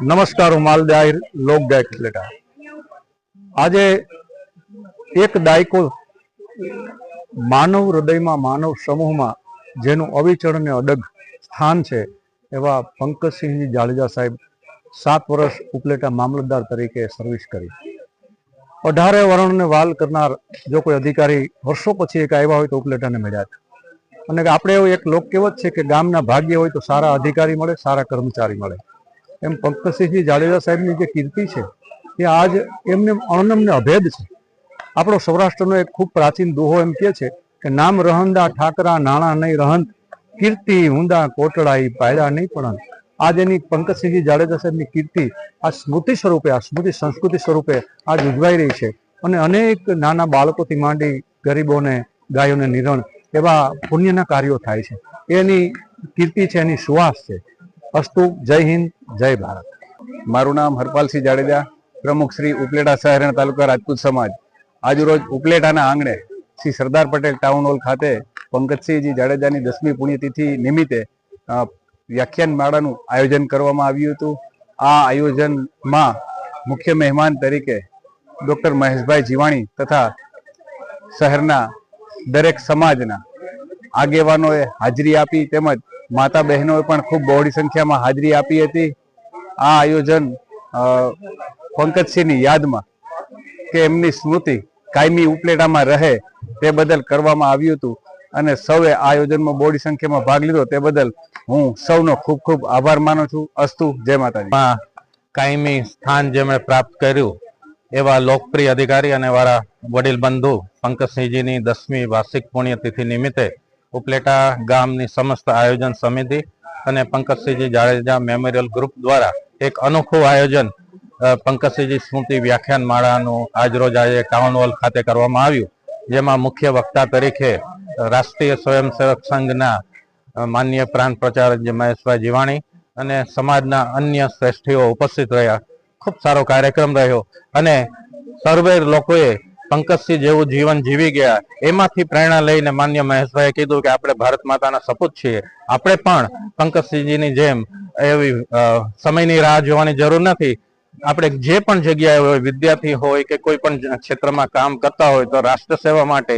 નમસ્કાર, હું માલદાર લોક ગાયક લેટા આજે એક દાયકો માનવ હૃદયમાં, માનવ સમૂહમાં જેનું અવિચળ અડગ સ્થાન છે, એવા પંકજસિંહજી જાડેજા સાહેબ સાત વર્ષ ઉપલેટા મામલતદાર તરીકે સર્વિસ કરી. અઢારે વર્ણને વાલ કરનાર જો કોઈ અધિકારી વર્ષો પછી એક આવ્યા હોય તો ઉપલેટાને મળ્યા અને આપણે એવું એક લોક કહેવત છે કે ગામના ભાગ્ય હોય તો સારા અધિકારી મળે, સારા કર્મચારી મળે. એમ પંકજસિંહજી જાડેજા સાહેબની જે કીર્તિ છે, એ આજ એમને અણનમને અભેદ છે. આપણો સૌરાષ્ટ્રનો એક ખૂબ પ્રાચીન દોહો એમ કહે છે કે, નામ રહંદા ઠાકરા, નાણા નહીં રહંત, કીર્તિ હુંદા કોટડાઈ પાયડા નહીં પણ આજ એની પંકજસિંહજી જાડેજા સાહેબની કીર્તિ આ સ્મૃતિ સ્વરૂપે, આ સ્મૃતિ સંસ્કૃતિ સ્વરૂપે આજ ઉજવાઈ રહી છે અને અનેક નાના બાળકોથી માંડી ગરીબોને, ગાયોને નિરણ એવા પુણ્યના કાર્યો થાય છે. એની કીર્તિ છે, એની સુવાસ છે. અસ્તુ જય હિન્દ જય ભારત. મારું નામ હરપાલસિંહ જાડેજા, પ્રમુખ શ્રી ઉપલેટા શહેર તાલુકા રાજપૂત સમાજ. આજરોજ ઉપલેટાના આંગણે શ્રી સરદાર પટેલ ટાઉન હોલ ખાતે પંકજસિંહજી જાડેજાની દસમી પુણ્યતિથિ નિમિત્તે વ્યાખ્યાન માળાનું આયોજન કરવામાં આવ્યું હતું. આ આયોજનમાં મુખ્ય મહેમાન તરીકે ડૉક્ટર મહેશભાઈ જીવાણી તથા શહેરના દરેક સમાજના આગેવાનોએ હાજરી આપી તેમજ માતા બહેનોએ પણ ખૂબ બહોળી સંખ્યામાં હાજરી આપી હતી. આ આયોજન પંકજસિંહની યાદમાં કે એમની સ્મૃતિ કાયમી ઉપલેટામાં રહે તે બદલ કરવામાં આવ્યું હતું અને સૌએ આ આયોજનમાં બોડી સંખ્યામાં ભાગ લીધો તે બદલ હું સૌનો ખૂબ ખૂબ આભાર માનું છું. અસ્તુ, જય માતાજી. કાયમી સ્થાન જેમણે પ્રાપ્ત કર્યું એવા લોકપ્રિય અધિકારી અને વારા વડીલ બંધુ પંકજસિંહજીની દસમી વાર્ષિક પુણ્યતિથિ નિમિત્તે ઉપલેટા ગામની સમસ્ત આયોજન સમિતિ અને પંકજસિંહજી જાડેજા મેમોરિયલ ગ્રુપ દ્વારા એક અનોખું આયોજન પંકજસિંહજી સ્મૃતિ વ્યાખ્યાન માળાનું આજરોજ આજે ટાઉન હોલ ખાતે કરવામાં આવ્યું, જેમાં મુખ્ય વક્તા તરીકે રાષ્ટ્રીય સ્વયંસેવક સંઘના માન્ય પ્રાંત પ્રચારક મહેશભાઈ જીવાણી અને સમાજના અન્ય શ્રેષ્ઠીઓ ઉપસ્થિત રહ્યા. ખૂબ સારો કાર્યક્રમ રહ્યો અને સર્વે લોકોએ પંકજસિંહ જેવું જીવન જીવી ગયા, એમાંથી પ્રેરણા લઈને માન્ય મહેશભાઈએ કીધું કે આપણે ભારત માતાના સપૂત છીએ. આપણે પણ પંકજસિંહજીની જેમ એવી સમયની રાહ જોવાની જરૂર નથી. આપણે જે પણ જગ્યાએ હોય, વિદ્યાર્થી હોય કે કોઈ પણ ક્ષેત્રમાં કામ કરતા હોય, તો રાષ્ટ્ર સેવા માટે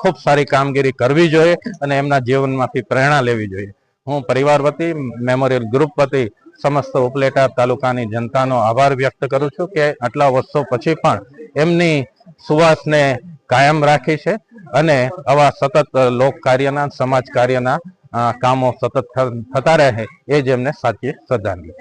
ખૂબ સારી કામગીરી કરવી જોઈએ અને એમના જીવનમાંથી પ્રેરણા લેવી જોઈએ. હું પરિવાર વતી, મેમોરિયલ ગ્રુપ વતી સમસ્ત ઉપલેટા તાલુકાની જનતાનો આભાર વ્યક્ત કરું છું કે આટલા વર્ષો પછી પણ એમની સુવાસને કાયમ રાખી છે અને આવા સતત લોક કાર્યના, સમાજ કાર્યના કામો સતત થતા રહે એ જ એમને સાચી શ્રદ્ધાંજલિ.